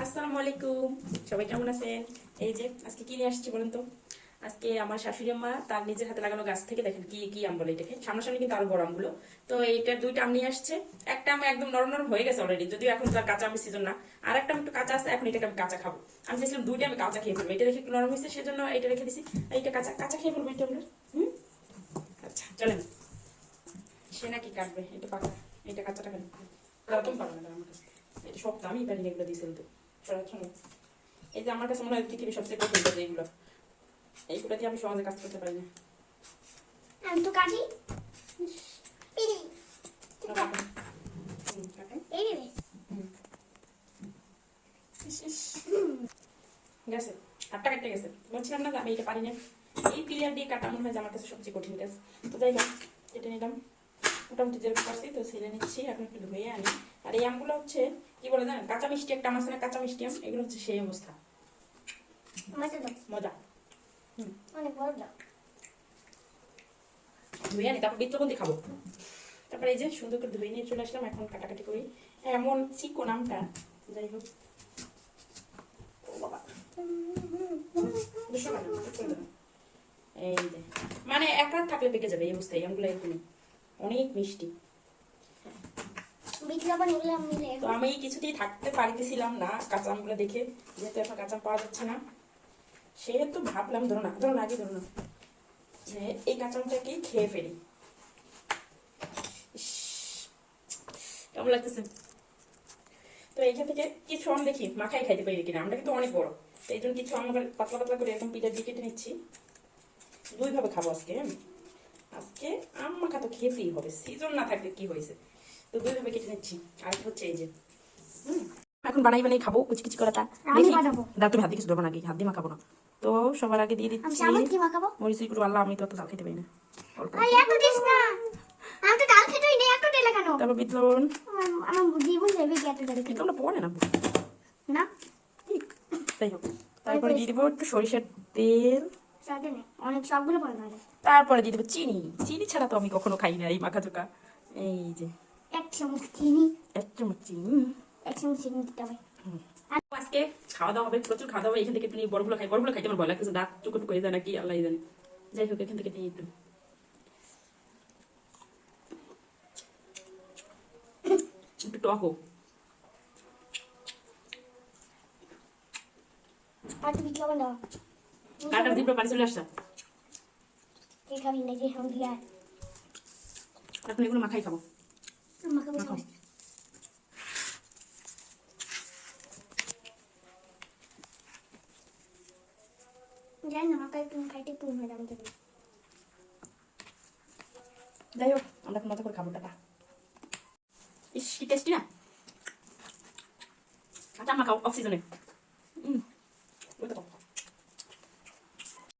আসসালামু আলাইকুম সবাই কেমন আছেন? এই যে, আজকে কি নিয়ে আসছি বলেন তো? আজকে আমার শাশুড়ি আম্মা তার নিজের হাতে লাগানো গাছ থেকে দেখেন কি কি আম বলে এটাকে। সামনাসামনি কিন্তু আরও বড় আমগুলো। তো এইটার দুইটা আম নিয়ে আসছে। একটা আম একদম নরম নরম হয়ে গেছে অলরেডি যদিও এখন তার কাঁচা আমের সিজন না। আর একটা একটু কাঁচা আছে, এখন এটাকে আমি কাঁচা খাব। আমি চেয়েছিলাম দুইটা আমি কাঁচা খেয়ে ফেলব। এটা দেখে একটু নরম হয়েছে, সেজন্য এটা রেখে দিছি। এইটা কাঁচা কাঁচা খেয়ে ফেলব এটা আপনার হুম? আচ্ছা চলেন। সে নাকি কাটবে, এটা পাকা। এটা কাঁচাটা কেন? পাবে না আমার কাছে এটা সব দামি ইতালি এগুলো দিয়েছিল তো। এই যে আমার কাছে মনে হয় পৃথিবীর সবচেয়ে কঠিন কাজ এইগুলো। এইগুলো দিয়ে আমি সহজে কাজ করতে পারি না। আমি তো কাটি। গেছে। হাতটা কাটতে গেছে। বলছিলাম না আমি এটা পারি না এই প্লেয়ার দিয়ে কাটা মনে হয় যে আমার কাছে সবচেয়ে কঠিন কাজ। তো যাই হোক এটা নিলাম। মোটামুটি যেরকম পারছি তো ছেলে নিচ্ছি। এখন একটু ধুয়ে আনি। আর এই আমগুলো হচ্ছে বলে জানেন? কাঁচা মিষ্টি একটা আম আছে কাঁচা মিষ্টি আম এগুলো হচ্ছে সেই অবস্থা। মজা। অনেক ধুয়ে আনি তারপর বিত্তবন্দি খাব। তারপরে এই যে সুন্দর করে ধুয়ে নিয়ে চলে আসলাম এখন কাটাকাটি করি। এমন চিকো নামটা যাই হোক। এই যে মানে এক রাত থাকলে পেকে যাবে এই অবস্থায় আমগুলো এরকমই। অনেক মিষ্টি। তো আমি কিছুতেই থাকতে পারিতেছিলাম না দেখে, যেহেতু এখন পাওয়া যাচ্ছে না। সেহেতু ভাবলাম ধরো না ধরো ধরো যে এই কাঁচা খেয়ে ফেলি। কেমন লাগতেছে? তো এইখান থেকে কিছু আম দেখি, মাখাই খাইতে পারি কিনা? আমটা কিন্তু অনেক বড়। তো এই জন্য কিছু আম পাতলা পাতলা করে এরকম পিঠা দিয়ে কেটে নিচ্ছি। দুইভাবে খাব আজকে? আজকে আম মাখা তো খেতেই হবে সিজন না থাকলে কি হয়েছে? তো দুইভাবে কেটে নিচ্ছি। আর হচ্ছে এই যে এখন বানাই বানাই খাব কুচি কুচি করাটা। আমি দেখি। দাও তুমি হাত দিয়ে কিছু দেবো নাকি হাত দিয়ে মাখাবো না। তো সবার আগে দিয়ে দিচ্ছি। গুঁড়ো আল্লাহ আমি তো অত খেতে পারি না। তারপর বিট লবণ পড়ে তাই হোক। তারপরে দিয়ে দেবো একটু সরিষার তেল। অনেক সবগুলো তারপরে দিয়ে দেবো চিনি। চিনি ছাড়া তো আমি কখনো খাই না এই মাখা চোখা এই যে চামচ চিনি এক চামচ চিনি এক চামচ চিনি দিতে হবে আজকে খাওয়া দাওয়া হবে প্রচুর খাওয়া দাওয়া এখান থেকে একটু বড়গুলো খাই বড়গুলো খাইতে আমার ভয় লাগতেছে। দাঁত টুকু টুকু হয়ে যায় নাকি আল্লাহ জানে। যাই হোক এখান থেকে নিয়ে একটু। একটু টক হোক আর কাটার পানি চলে আসছে? না যে আমি এখন এগুলো মাখাই খাব। আমাকে জানি না আমাকে খাইতে একটু হয়ে যাবে দেখি যাই হোক আমরা মজা করে খাব টাকা ইস কি টেস্টি না আচ্ছা মাখাও অফ